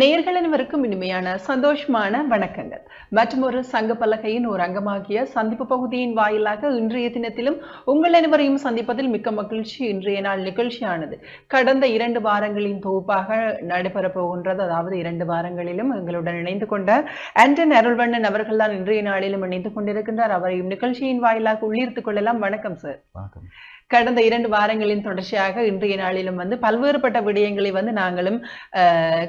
நேர்கள் அனைவருக்கும் இனிமையான சந்தோஷமான வணக்கங்கள். மற்றும் ஒரு சங்க பலகையின் ஒரு அங்கமாகிய சந்திப்பு பகுதியின் வாயிலாக இன்றைய தினத்திலும் உங்கள் அனைவரையும் சந்திப்பதில் மிக்க மகிழ்ச்சி. இன்றைய நாள் நிகழ்ச்சியானது கடந்த இரண்டு வாரங்களின் தொகுப்பாக நடைபெறப் போகின்றது. அதாவது இரண்டு வாரங்களிலும் எங்களுடன் இணைந்து கொண்ட ஆண்டன் அருள்வண்ணன் அவர்கள் தான் இன்றைய நாளிலும் இணைந்து கொண்டிருக்கின்றார். அவரையும் நிகழ்ச்சியின் வாயிலாக உள்ளீர்த்துக் கொள்ளலாம். வணக்கம் சார் கடந்த இரண்டு வாரங்களின் தொடர்ச்சியாக இன்றைய நாளிலும் வந்து பல்வேறுபட்ட விடயங்களை வந்து நாங்களும்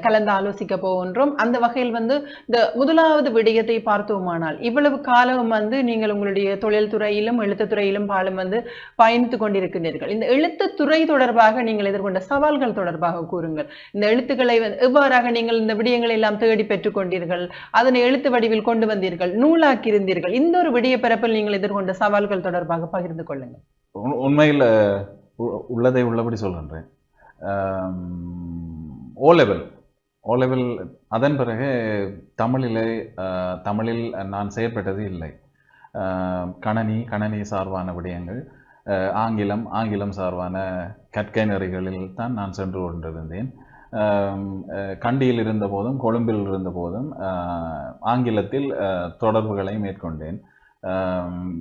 கலந்து ஆலோசிக்க போகின்றோம். அந்த வகையில் வந்து இந்த முதலாவது விடயத்தை பார்த்தோமானால் இவ்வளவு காலம் வந்து நீங்கள் உங்களுடைய தொழில் துறையிலும் துறையிலும் பாலும் வந்து பயணித்துக் கொண்டிருக்கின்றீர்கள். இந்த எழுத்து துறை தொடர்பாக நீங்கள் எதிர்கொண்ட சவால்கள் தொடர்பாக கூறுங்கள். இந்த எழுத்துக்களை எவ்வாறாக நீங்கள் இந்த விடயங்களை எல்லாம் தேடி பெற்றுக் கொண்டீர்கள்? அதனை எழுத்து வடிவில் கொண்டு வந்தீர்கள்? நூலாக்கியிருந்தீர்கள்? இந்த ஒரு விடய பிறப்பில் நீங்கள் எதிர்கொண்ட சவால்கள் தொடர்பாக பகிர்ந்து கொள்ளுங்கள். உண்மையில் உ- உள்ளதை உள்ளபடி சொல்கின்றேன் ஓ லெவல் ஓ லெவல் அதன் பிறகு தமிழிலே தமிழில் நான் செயற்பட்டது இல்லை. கணனி கணனி சார்பான விடயங்கள் ஆங்கிலம் ஆங்கிலம் சார்பான கற்கை நெறிகளில் தான் நான் சென்று கொண்டிருந்தேன். கண்டியில் இருந்தபோதும் கொழும்பில் இருந்த போதும் ஆங்கிலத்தில் தொடர்புகளை மேற்கொண்டேன்.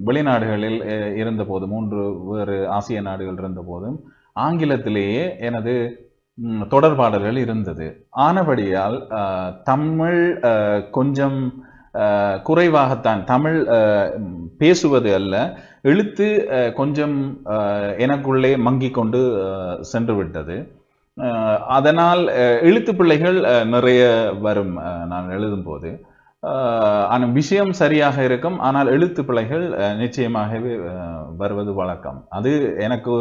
வெளிநாடுகளில் இருந்தபோது மூன்று வேறு ஆசிய நாடுகள் இருந்தபோதும் ஆங்கிலத்திலேயே எனது தொடர்பாடல்கள் இருந்தது. ஆனபடியால் தமிழ் கொஞ்சம் குறைவாகத்தான் தமிழ் பேசுவது அல்ல எழுத்து கொஞ்சம் எனக்குள்ளே மங்கி கொண்டு சென்று விட்டது அதனால் எழுத்து பிள்ளைகள் நிறைய வரும் நான் எழுதும்போது. ஆனால் விஷயம் சரியாக இருக்கும். ஆனால் எழுத்து பிழைகள் நிச்சயமாகவே வருவது வழக்கம். அது எனக்கு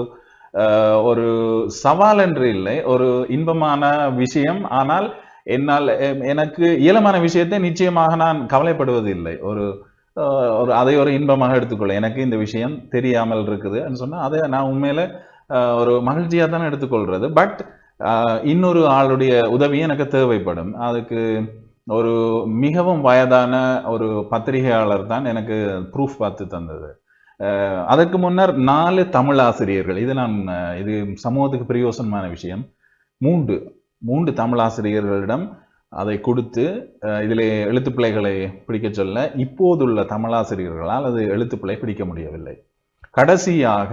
ஒரு சவால் என்று இல்லை. ஒரு இன்பமான விஷயம். ஆனால் என்னால் எனக்கு இயலமான விஷயத்தை நிச்சயமாக நான் கவலைப்படுவது இல்லை ஒரு ஒரு அதை ஒரு இன்பமாக எடுத்துக்கொள்ள. எனக்கு இந்த விஷயம் தெரியாமல் இருக்குதுன்னு சொன்னால் அதை நான் உண்மையில ஒரு மகிழ்ச்சியாக தான் எடுத்துக்கொள்றது. பட் இன்னொரு ஆளுடைய உதவி எனக்கு தேவைப்படும். அதுக்கு ஒரு மிகவும் வயதான ஒரு பத்திரிகையாளர் தான் எனக்கு ப்ரூஃப் பார்த்து தந்தது. அதற்கு முன்னர் நாலு தமிழ் ஆசிரியர்கள் இது நான் இது சமூகத்துக்கு பிரயோசனமான விஷயம். மூன்று மூன்று தமிழ் ஆசிரியர்களிடம் அதை கொடுத்து இதில் இதிலே எழுத்துப்பிழைகளை பிடிக்க சொல்ல இப்போதுள்ள தமிழாசிரியர்களால் அது எழுத்துப்பிழை பிடிக்க முடியவில்லை. கடைசியாக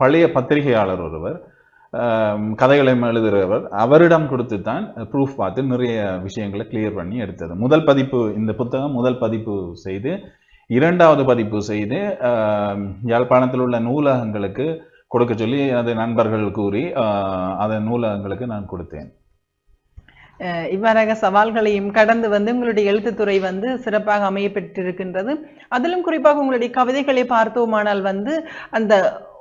பழைய பத்திரிகையாளர் ஒருவர் கதைகளையும் எழுதுகிறவர். அவரிடம் கொடுத்து தான் ப்ரூஃப் பார்த்து நிறைய விஷயங்களை கிளியர் பண்ணி எடுத்தது. முதல் பதிப்பு இந்த புத்தகம் முதல் பதிப்பு செய்து இரண்டாவது பதிப்பு செய்து யாழ்ப்பாணத்தில் உள்ள நூலகங்களுக்கு கொடுக்க சொல்லி அது நண்பர்கள் கூறி அதை நூலகங்களுக்கு நான் கொடுத்தேன். இவ்வாறாக சவால்களையும் கடந்து வந்து உங்களுடைய எழுத்துத்துறை வந்து சிறப்பாக அமைய பெற்றிருக்கின்றது அதிலும் குறிப்பாக உங்களுடைய கவிதைகளை பார்த்தோமானால் வந்து அந்த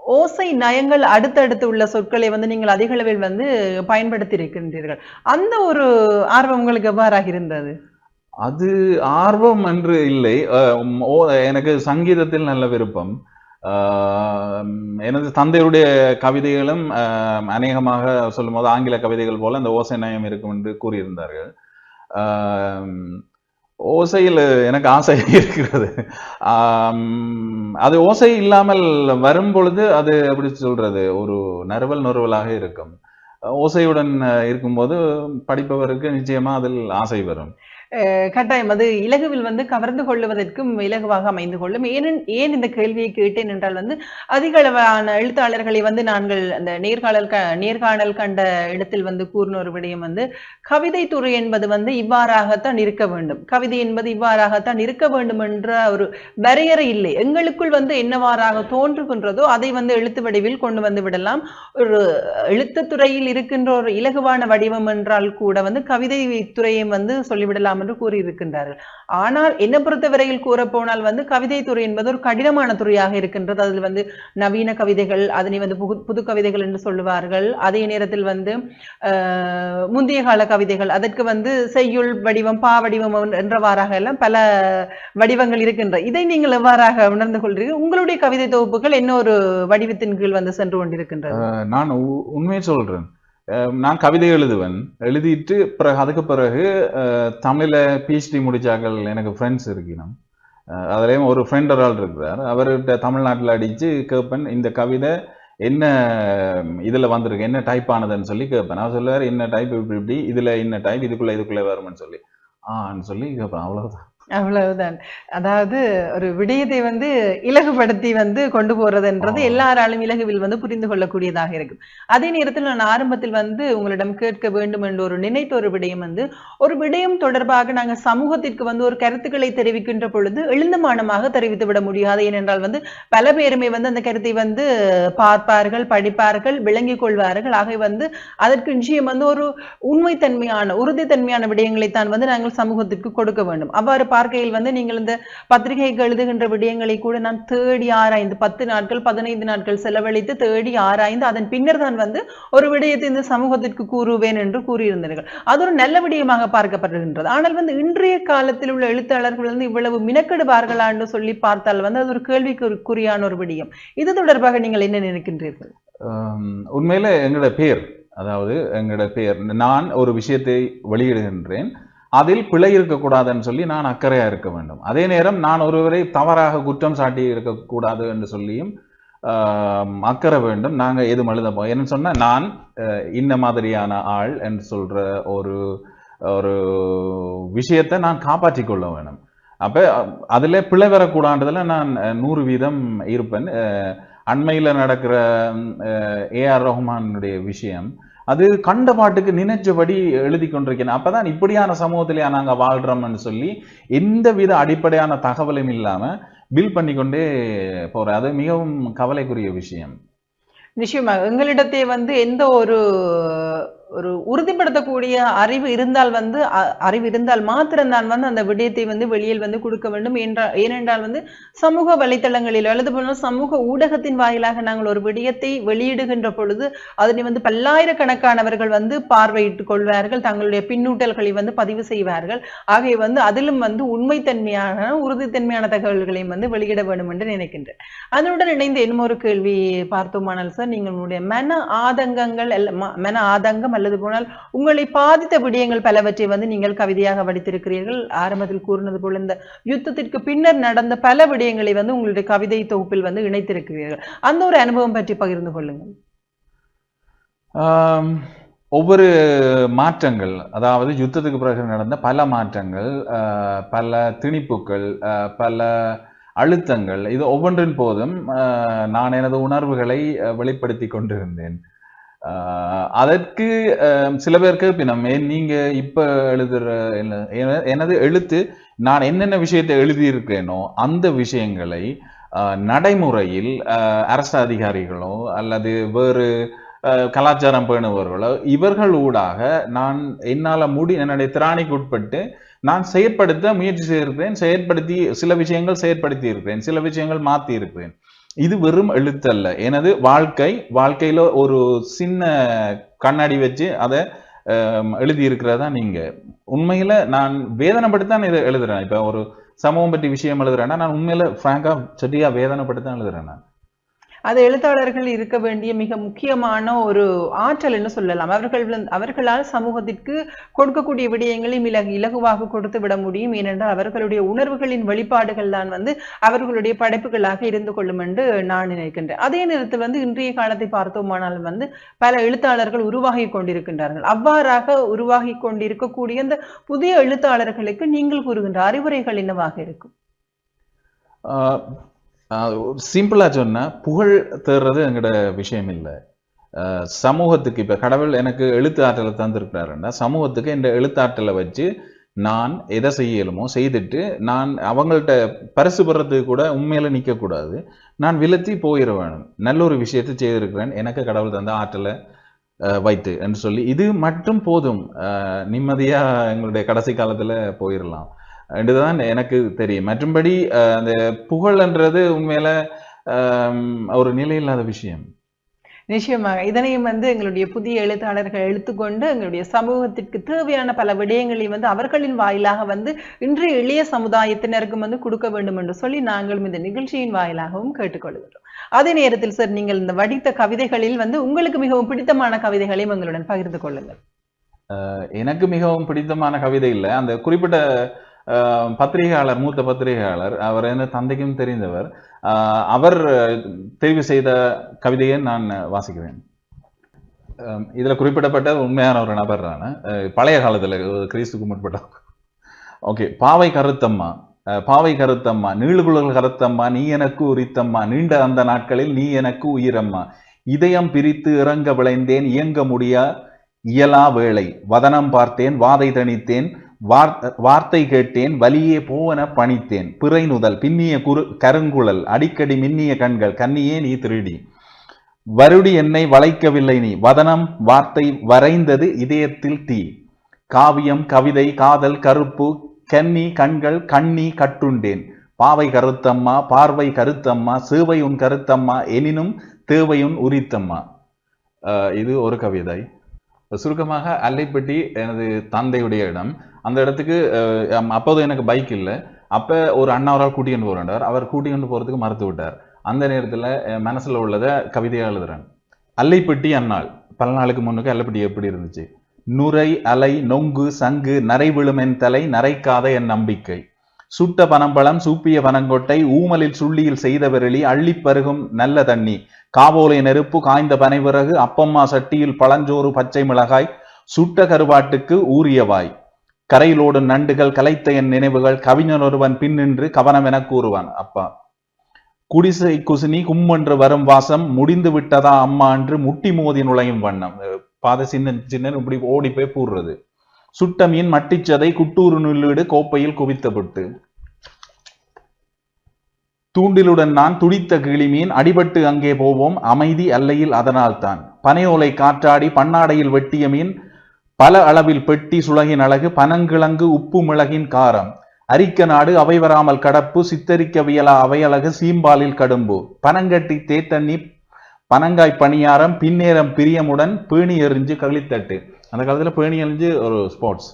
ஓசை நயங்கள் அடுத்தடுத்து உள்ள சொற்களை வந்து நீங்கள் அதிக அளவில் வந்து பயன்படுத்தி இருக்கின்றீர்கள் அந்த ஒரு ஆர்வம் உங்களுக்கு எவ்வாறாக இருந்தது? அது ஆர்வம் என்று இல்லை. ஓ- எனக்கு சங்கீதத்தில் நல்ல விருப்பம். எனது தந்தையுடைய கவிதைகளும் அநேகமாக சொல்லும்போது ஆங்கில கவிதைகள் போல அந்த ஓசை நயம் இருக்கும் என்று கூறியிருந்தார்கள். ஆஹ் ஓசையில் எனக்கு ஆசை இருக்கிறது. அது ஓசை இல்லாமல் வரும் பொழுது அது எப்படி சொல்றது? ஒரு நறுவல் நறுவலாக இருக்கும். ஓசையுடன் இருக்கும்போது படிப்பவருக்கு நிச்சயமா அதில் ஆசை வரும். கட்டாயம் அது இலகுவில் வந்து கவர்ந்து கொள்ளுவதற்கும் இலகுவாக அமைந்து கொள்ளும். ஏன் ஏன் இந்த கேள்வியை கேட்டேன் என்றால் வந்து அதிக அளவான எழுத்தாளர்களை வந்து நாங்கள் அந்த நேர்காணல் க நேர்காணல் கண்ட இடத்தில் வந்து கூறின ஒரு விடயம் வந்து கவிதை துறை என்பது வந்து இவ்வாறாகத்தான் இருக்க வேண்டும். கவிதை என்பது இவ்வாறாகத்தான் இருக்க வேண்டும் என்ற ஒரு வரையறை இல்லை. எங்களுக்குள் வந்து என்னவாறாக தோன்றுகின்றதோ அதை வந்து எழுத்து வடிவில் கொண்டு வந்து விடலாம். ஒரு எழுத்துத்துறையில் இருக்கின்ற ஒரு இலகுவான வடிவம் என்றால் கூட வந்து கவிதை துறையை வந்து சொல்லிவிடலாம். என்று கூறியிருக்கின்றார்கள். ஆனால் என்ன பொறுத்தவரையில் கூறப்போனால் வந்து கவிதை துறை என்பது ஒரு கடினமான துறையாக இருக்கின்றது. அதில் வந்து நவீன கவிதைகள் அதனை வந்து புது புது கவிதைகள் என்று சொல்லுவார்கள். அதே நேரத்தில் வந்து ஆஹ், முந்தைய கால கவிதைகள் அதற்கு வந்து செய்யுள் வடிவம் பா வடிவம் என்றவாறாக எல்லாம் பல வடிவங்கள் இருக்கின்ற இதை நீங்கள் எவ்வாறாக உணர்ந்து கொள்றீர்கள் உங்களுடைய கவிதை தொகுப்புகள் என்ன ஒரு வடிவத்தின் கீழ் வந்து சென்று கொண்டிருக்கின்றது? நான் உண்மையை சொல்றேன். நான் கவிதை எழுதுவேன். எழுதிட்டு பிறகு அதுக்கு பிறகு தமிழில் பிஹெச்டி முடித்தாங்கள் எனக்கு ஃப்ரெண்ட்ஸ் இருக்கணும் அதுலேயும் ஒரு ஃப்ரெண்ட் ஒரு ஆள் இருக்கிறார். அவர்கிட்ட தமிழ்நாட்டில் அடித்து கேட்பேன் இந்த கவிதை என்ன இதில் வந்திருக்கு என்ன டைப் ஆனதுன்னு சொல்லி கேட்பேன் நான் சொல்லுவார் என்ன டைப் இப்படி இப்படி இதில் என்ன டைப் இதுக்குள்ளே இதுக்குள்ளே வரும்னு சொல்லி. ஆன்னு சொல்லி கேட்பேன் அவ்வளோதான் அவ்வளவுதான். அதாவது ஒரு விடயத்தை வந்து இலகுபடுத்தி வந்து கொண்டு போறதுன்றது. எல்லாராலும் இலகுவில் வந்து புரிந்து கொள்ளக்கூடியதாக இருக்கும். அதே நேரத்தில் நான் ஆரம்பத்தில் வந்து உங்களிடம் கேட்க வேண்டும் என்ற ஒரு நினைத்த ஒரு விடயம் வந்து ஒரு விடயம் தொடர்பாக நாங்கள் சமூகத்திற்கு வந்து ஒரு கருத்துக்களை தெரிவிக்கின்ற பொழுது எழுந்தமானமாக தெரிவித்து விட முடியாது. ஏனென்றால் வந்து பல பேருமே வந்து அந்த கருத்தை வந்து பார்ப்பார்கள் படிப்பார்கள் விளங்கிக் கொள்வார்கள். ஆகவே வந்து அதற்கு நிச்சயம் வந்து ஒரு உண்மைத்தன்மையான உறுதித்தன்மையான விடயங்களை தான் வந்து நாங்கள் சமூகத்திற்கு கொடுக்க வேண்டும். அவ்வாறு பார்க்கையில் வந்து நீங்கள் இந்த பத்திரிகைக்கு எழுதுகின்ற விடயங்களை கூட நான் தேடி ஆராய்ந்து பத்து நாட்கள் பதினைந்து நாட்கள் செலவழித்து தேடி ஆராய்ந்து அதன் பின்னர் தான் வந்து ஒரு விடயத்தை இந்த சமூகத்திற்கு கூறுவேன் என்று கூறியிருந்தீர்கள். அது ஒரு நல்ல விடயமாக பார்க்கப்படுகின்றது ஆனால் வந்து இன்றைய காலத்தில் உள்ள எழுத்தாளர்கள் வந்து இவ்வளவு மினக்கெடுவார்களா என்று சொல்லி பார்த்தால் வந்து அது ஒரு கேள்விக்குறியான ஒரு விடயம். இது தொடர்பாக நீங்கள் என்ன நினைக்கின்றீர்கள்? உண்மையில எங்களோட பேர் அதாவது எங்களோட பேர் நான் ஒரு விஷயத்தை வெளியிடுகின்றேன். அதில் பிழை இருக்கக்கூடாதுன்னு சொல்லி நான் அக்கறையாக இருக்க வேண்டும். அதே நேரம் நான் ஒருவரை தவறாக குற்றம் சாட்டி இருக்கக்கூடாது என்று சொல்லியும் அக்கறை வேண்டும். நாங்கள் எது மழுதப்போம் போ என்ன நான் இந்த இன்ன மாதிரியான ஆள் என்று சொல்கிற ஒரு ஒரு விஷயத்தை நான் காப்பாற்றிக் கொள்ள வேணும் அப்போ அதில் பிழை வரக்கூடாதுல நான் நூறு வீதம் இருப்பேன். அண்மையில் நடக்கிற ஏஆர் ரஹ்மானுடைய விஷயம் அது கண்ட பாட்டுக்கு நினைச்சபடி எழுதி கொண்டிருக்கேன். அப்பதான் இப்படியான சமூகத்திலேயே நாங்க வாழ்றோம்னு சொல்லி எந்த வித அடிப்படையான தகவலும் இல்லாம பில் பண்ணிக்கொண்டே போறேன். அது மிகவும் கவலைக்குரிய விஷயம். நிச்சயமாக. எங்களிடத்தையே வந்து எந்த ஒரு ஒரு உறுதிப்படுத்தக்கூடிய அறிவு இருந்தால் வந்து அ- அறிவு இருந்தால் மாத்திரம்தான் வந்து அந்த விடயத்தை வந்து வெளியில் வந்து கொடுக்க வேண்டும். என்றால் ஏனென்றால் வந்து சமூக வலைத்தளங்களில் அல்லது போனால் சமூக ஊடகத்தின் வாயிலாக நாங்கள் ஒரு விடயத்தை வெளியிடுகின்ற பொழுது அதனை வந்து பல்லாயிரக்கணக்கானவர்கள் வந்து பார்வையிட்டுக் கொள்வார்கள் தங்களுடைய பின்னூட்டல்களை வந்து பதிவு செய்வார்கள். ஆகிய வந்து அதிலும் வந்து உண்மைத்தன்மையான உறுதித்தன்மையான தகவல்களையும் வந்து வெளியிட வேண்டும் என்று நினைக்கின்றேன். அதனுடன் இணைந்து இன்னும் ஒரு கேள்வி பார்த்தோமானால் சார் நீங்கள் உங்களுடைய மன ஆதங்கங்கள் ம- மன ஆதங்கம் அல்லது போனால் உங்களை பாதித்த விடயங்கள் பலவற்றை வந்து நீங்கள் கவிதையாக வடித்திருக்கிறீர்கள். ஆரம்பத்தில் கூறினது போல இந்த யுத்தத்திற்கு பின்னர் நடந்த பல விடயங்களை வந்து உங்களுடைய கவிதை தொகுப்பில் வந்து இணைத்திருக்கிறீர்கள். அந்த ஒரு அனுபவம் பற்றி பகிர்ந்து கொள்ளுங்கள். ஒவ்வொரு மாற்றங்கள் அதாவது யுத்தத்துக்கு பிறகு நடந்த பல மாற்றங்கள் ஆஹ், பல திணிப்புகள் ஆஹ், பல அழுத்தங்கள் இது ஒவ்வொன்றின் போதும் ஆஹ், நான் எனது உணர்வுகளை வெளிப்படுத்தி கொண்டிருந்தேன். அதற்கு ஆஹ், சில பேருக்கு பின்னமே நீங்க இப்ப எழுதுற என்ன- எனது எழுத்து நான் என்னென்ன விஷயத்தை எழுதியிருக்கிறேனோ அந்த விஷயங்களை ஆஹ், நடைமுறையில் ஆஹ், அரசு அதிகாரிகளோ அல்லது வேறு கலாச்சாரம் பேணுபவர்களோ இவர்கள் ஊடாக நான் என்னால முடி என்னுடைய திராணிக்கு உட்பட்டு நான் செயற்படுத்த முயற்சி செய்திருக்கிறேன் செயற்படுத்தி சில விஷயங்கள் செயற்படுத்தி இருக்கிறேன் சில விஷயங்கள் மாற்றி இருக்கிறேன் இது வெறும் எழுத்தல்ல. எனது வாழ்க்கை வாழ்க்கையில ஒரு சின்ன கண்ணாடி வச்சு அதை எழுதி இருக்கிறதா நீங்க. உண்மையில நான் வேதனைப்பட்டுத்தான் இதை எழுதுறேன். இப்ப ஒரு சமூகம் பற்றி விஷயம் எழுதுறேன்னா நான் உண்மையில ஃப்ராங்கா சரியா வேதனைப்பட்டு தான் எழுதுறேன் நான். அது எழுத்தாளர்கள் இருக்க வேண்டிய மிக முக்கியமான ஒரு ஆற்றல்னு சொல்லலாம். அவர்கள் அவர்களால் சமூகத்திற்கு கொடுக்கக்கூடிய விடயங்களை மிக இலகுவாக கொடுத்து விட முடியும். ஏனென்றால் அவர்களுடைய உணர்வுகளின் வெளிப்பாடுகள் தான் வந்து அவர்களுடைய படைப்புகளாக இருந்து கொள்ளும் என்று நான் நினைக்கின்றேன். அதே நேரத்தில் வந்து இன்றைய காலத்தை பார்த்தோமானால் வந்து பல எழுத்தாளர்கள் உருவாகி கொண்டிருக்கின்றார்கள். அவ்வாறாக உருவாகி கொண்டிருக்கக்கூடிய அந்த புதிய எழுத்தாளர்களுக்கு நீங்கள் கூறுகின்ற அறிவுரைகள் என்னவாக இருக்கும்? சிம்பிளாக சொன்னால் புகழ் தேடுறது எங்கட விஷயம் இல்லை. சமூகத்துக்கு இப்போ கடவுள் எனக்கு எழுத்து ஆற்றலை தந்திருக்கிறாருன்னா சமூகத்துக்கு இந்த எழுத்தாற்றலை வச்சு நான் எதை செய்யலுமோ செய்துட்டு நான் அவங்கள்ட்ட பரிசு பெறத்துக்கு கூட உண்மையில நிற்கக்கூடாது நான் விலத்தி போயிட வேணும். நல்ல ஒரு விஷயத்தை செய்திருக்கிறேன். எனக்கு கடவுள் தந்த ஆற்றலை வைத்து என்று சொல்லி இது மட்டும் போதும். நிம்மதியாக எங்களுடைய கடைசி காலத்தில் போயிடலாம் என்றுதான் எனக்கு தெரியும். மற்றும்படி அந்த புகழ்ன்றது உண்மையில ஒரு நிலையில்லாத விஷயம். நிச்சயமாக. இதனையும் வந்து எங்களுடைய புதிய எழுத்தாளர்கள் எடுத்துக்கொண்டு எங்களுடைய சமூகத்திற்கு தேவையான பல விடயங்களை வந்து அவர்களின் வாயிலாக வந்து இன்றைய இளைய சமுதாயத்தினருக்கும் வந்து கொடுக்க வேண்டும் என்று சொல்லி நாங்களும் இந்த நிகழ்ச்சியின் வாயிலாகவும் கேட்டுக்கொள்கிறோம் அதே நேரத்தில் சார் நீங்கள் இந்த வடித்த கவிதைகளில் வந்து உங்களுக்கு மிகவும் பிடித்தமான கவிதைகளையும் எங்களுடன் பகிர்ந்து கொள்ளுங்கள். எனக்கு மிகவும் பிடித்தமான கவிதை இல்லை. அந்த குறிப்பிட்ட பத்திரிகையாளர் மூத்த பத்திரிகையாளர் அவர் என்ன தந்தைக்கும் தெரிந்தவர். அவர் தெரிவு செய்த கவிதையை நான் வாசிக்கிறேன். இதில் இதுல குறிப்பிடப்பட்ட உண்மையான ஒரு நபர் நான். பழைய காலத்துல கிறிஸ்துக்கு முற்பட்ட. ஓகே பாவை கருத்தம்மா. அஹ், பாவை கருத்தம்மா. நீளுகுழல் கருத்தம்மா. நீ எனக்கு உரித்தம்மா. நீண்ட அந்த நாட்களில் நீ எனக்கு உயிரம்மா. இதயம் பிரித்து இறங்க விளைந்தேன். இயங்க முடியா? இயலா வேளை. வதனம் பார்த்தேன். வாதை தணித்தேன். வார்த்த- வார்த்தை கேட்டேன் வலியே போவன பணித்தேன். பிறை நுதல் பின்னிய குறு கருங்குழல் அடிக்கடி மின்னிய கண்கள் கண்ணியே நீ திருடி. வருடி என்னை வளைக்கவில்லை நீ. வதனம் வார்த்தை வரைந்தது இதயத்தில் தீ. காவியம் கவிதை காதல் கருப்பு கன்னி கண்கள் கண்ணி கட்டுண்டேன். பாவை கருத்தம்மா பார்வை கருத்தம்மா சேவை உன் கருத்தம்மா எனினும் தேவையுன் உரித்தம்மா. இது ஒரு கவிதை. சுருக்கமாக அல்லைப்பட்டி எனது தந்தையுடைய இடம். அந்த இடத்துக்கு அப்போது எனக்கு பைக் இல்லை. அப்போ ஒரு அண்ணாவரால் கூட்டிகிட்டு போகிறார் அவர் கூட்டிகிட்டு போகிறதுக்கு மறுத்து விட்டார். அந்த நேரத்தில் மனசில் உள்ளதை கவிதையாக எழுதுறேன். அல்லைப்பட்டி அன்னாள். பல நாளுக்கு முன்னுக்கு அல்லைப்பட்டி எப்படி இருந்துச்சு? நுரை அலை நொங்கு சங்கு நரை விழும் என் தலை நரைக்காத என் நம்பிக்கை. சுட்ட பனம்பழம் சூப்பிய பனங்கொட்டை ஊமலில் சுள்ளியில் செய்த விரலி அள்ளிப்பருகும் நல்ல தண்ணி. காவோலை நெருப்பு காய்ந்த பனைவிறகு அப்பம்மா சட்டியில் பழஞ்சோறு பச்சை மிளகாய் சுட்ட கருவாட்டுக்கு ஊறியவாய் கரையிலோடு நண்டுகள் கலைத்த என் நினைவுகள் கவிஞன் ஒருவன் பின்னின்று கவனம் என கூறுவான். அப்பா குடிசை குசினி கும்மென்று வரும் வாசம் முடிந்து விட்டதா அம்மா என்று முட்டி மோதி நுழையும் வண்ணம். பாத சின்ன சின்ன இப்படி ஓடி போய் கூறுறது. சுட்ட மீன் மட்டிச்சதை குட்டூரு நுள்ளீடு கோப்பையில் குவித்தப்பட்டு தூண்டிலுடன் நான் துடித்த கிளி மீன் அடிபட்டு அங்கே போவோம். அமைதி அல்லையில் அதனால்தான். பனையோலை காற்றாடி பன்னாடையில் வெட்டிய மீன் பல அளவில் பெட்டி சுலகின் அழகு பனங்கிழங்கு உப்பு மிளகின் காரம். அரிக்க நாடு அவை வராமல் கடப்பு சித்தரிக்கவியலா அவையழகு சீம்பாலில் கடும்பு. பனங்கட்டி தேத்தண்ணி பனங்காய் பணியாரம் பின்னேரம் பிரியமுடன் பேணி எறிஞ்சு கழித்தட்டு அந்த காலத்துல பேணி எறிஞ்சு ஒரு ஸ்போர்ட்ஸ்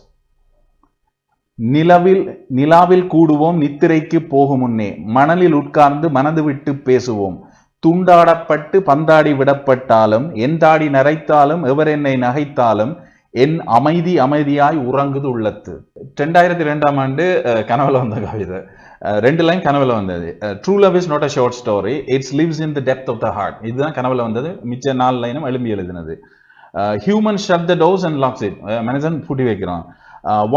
நிலவில் நிலாவில் கூடுவோம் நித்திரைக்கு போகும் முன்னே. மணலில் உட்கார்ந்து மனது விட்டு பேசுவோம். துண்டாடப்பட்டு பந்தாடி விடப்பட்டாலும் எந்தாடி நரைத்தாலும் எவர் என்னை நகைத்தாலும் என் அமைதி அமைதியாய் உறங்குது உள்ளத்து. ரெண்டாயிரத்தி ரெண்டாம் ஆண்டு கனவுல வந்த கவிதை. ரெண்டு லைன் கனவுல வந்தது. True love is not a short story it's lives in the depth of the heart இதுதான் கனவுல வந்தது. மிச்ச நாலு லைனும் எழும்பி எழுதினது. Human shut the doors and locks it மனிதன் பூட்டி வைக்கிறான்.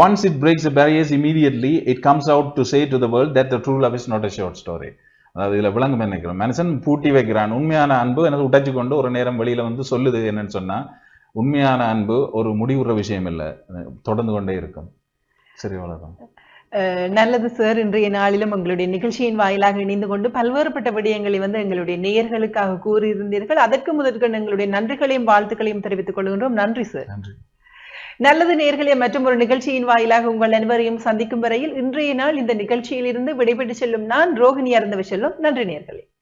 Once it breaks the barriers immediately it comes out to say to the world that the true love is not a short story அதாவது இதில் விளங்கும் நினைக்கிறோம்? மனுஷன் பூட்டி வைக்கிறான். உண்மையான அன்பு எனக்கு உடைச்சு கொண்டு ஒரு நேரம் வெளியில வந்து சொல்லுது என்னன்னு சொன்னால் உண்மையான அன்பு ஒரு முடிவுற விஷயம் இல்லை தொடர்ந்து கொண்டே இருக்கும். சரி அஹ் நல்லது சார். இன்றைய நாளிலும் உங்களுடைய நிகழ்ச்சியின் வாயிலாக இணைந்து கொண்டு பல்வேறுபட்ட விடயங்களை வந்து எங்களுடைய நேயர்களுக்காக கூறியிருந்தீர்கள். அதற்கு முதற்கொண்டு எங்களுடைய நன்றிகளையும் வாழ்த்துக்களையும் தெரிவித்துக் கொள்கின்றோம். நன்றி சார். நன்றி. நல்லது நேர்களே மற்றும் ஒரு நிகழ்ச்சியின் வாயிலாக உங்கள் அனைவரையும் சந்திக்கும் வரையில் இன்றைய நாள் இந்த நிகழ்ச்சியில் இருந்து விடைபெற்று செல்லும் நான் ரோஹிணி அறந்தவ செல்லும். நன்றி நேர்களே.